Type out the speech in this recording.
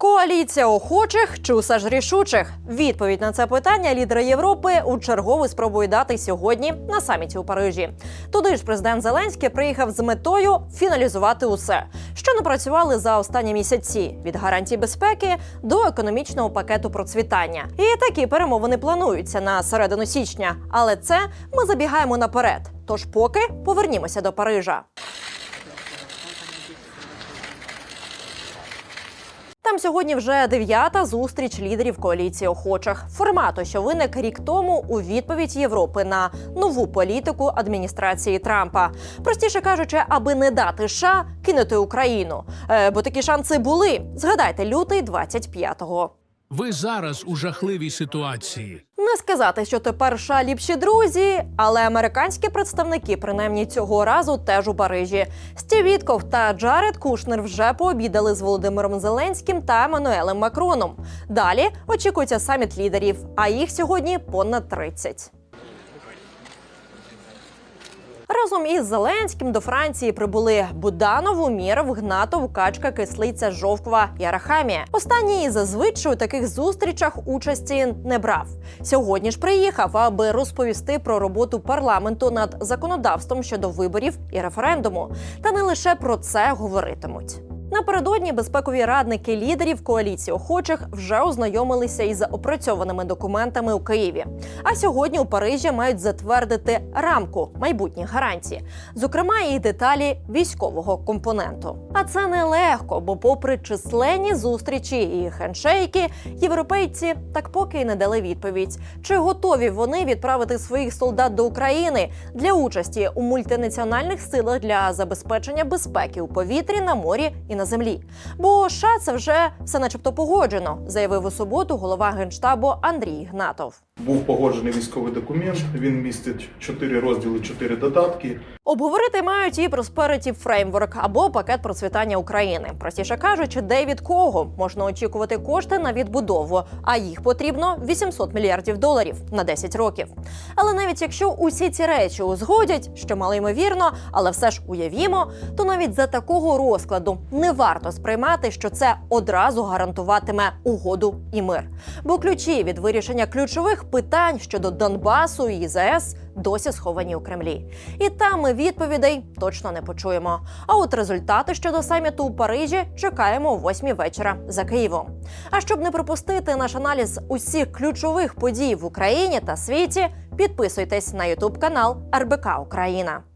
Коаліція охочих чи усе ж рішучих? Відповідь на це питання лідери Європи у чергову спробують дати сьогодні на саміті у Парижі. Туди ж президент Зеленський приїхав з метою фіналізувати усе, що напрацювали за останні місяці від гарантій безпеки до економічного пакету процвітання. І такі перемовини плануються на середину січня. Але це ми забігаємо наперед. Тож поки повернімося до Парижа. Там сьогодні вже дев'ята зустріч лідерів коаліції охочих. Формату, що виник рік тому у відповідь Європи на нову політику адміністрації Трампа. Простіше кажучи, аби не дати США кинути Україну. Е, бо такі шанси були. Згадайте, лютий 25-го. Ви зараз у жахливій ситуації. Не сказати, що тепер США ліпші друзі, але американські представники, принаймні цього разу, теж у Парижі. Стів Вітков та Джаред Кушнер вже пообідали з Володимиром Зеленським та Еммануелем Макроном. Далі очікується саміт лідерів, а їх сьогодні понад 30. Разом із Зеленським до Франції прибули Буданов, Умєров, Гнатов, Качка, Кислиця, Жовкова і Арахамія. Останній зазвичай у таких зустрічах участі не брав. Сьогодні ж приїхав, аби розповісти про роботу парламенту над законодавством щодо виборів і референдуму. Та не лише про це говоритимуть. Напередодні безпекові радники лідерів коаліції охочих вже ознайомилися із опрацьованими документами у Києві. А сьогодні у Парижі мають затвердити рамку майбутніх гарантій, зокрема і деталі військового компоненту. А це нелегко, бо, попри численні зустрічі і хендшейки, європейці так поки й не дали відповідь, чи готові вони відправити своїх солдат до України для участі у мультинаціональних силах для забезпечення безпеки у повітрі, на морі і на землі. Бо США це вже все начебто погоджено, заявив у суботу голова генштабу Андрій Гнатов. Був погоджений військовий документ. Він містить чотири розділи, чотири додатки. Обговорити мають і Prosperity Framework або пакет процвітання України. Простіше кажучи, де від кого можна очікувати кошти на відбудову, а їх потрібно 800 мільярдів доларів на 10 років. Але навіть якщо усі ці речі узгодять, що мало ймовірно, але все ж уявімо, то навіть за такого розкладу не варто сприймати, що це одразу гарантуватиме угоду і мир. Бо ключі від вирішення ключових питань щодо Донбасу і ЗС досі сховані у Кремлі. І там ми відповідей точно не почуємо. А от результати щодо саміту у Парижі чекаємо о восьмій вечора за Києвом. А щоб не пропустити наш аналіз усіх ключових подій в Україні та світі, підписуйтесь на Ютуб канал РБК Україна.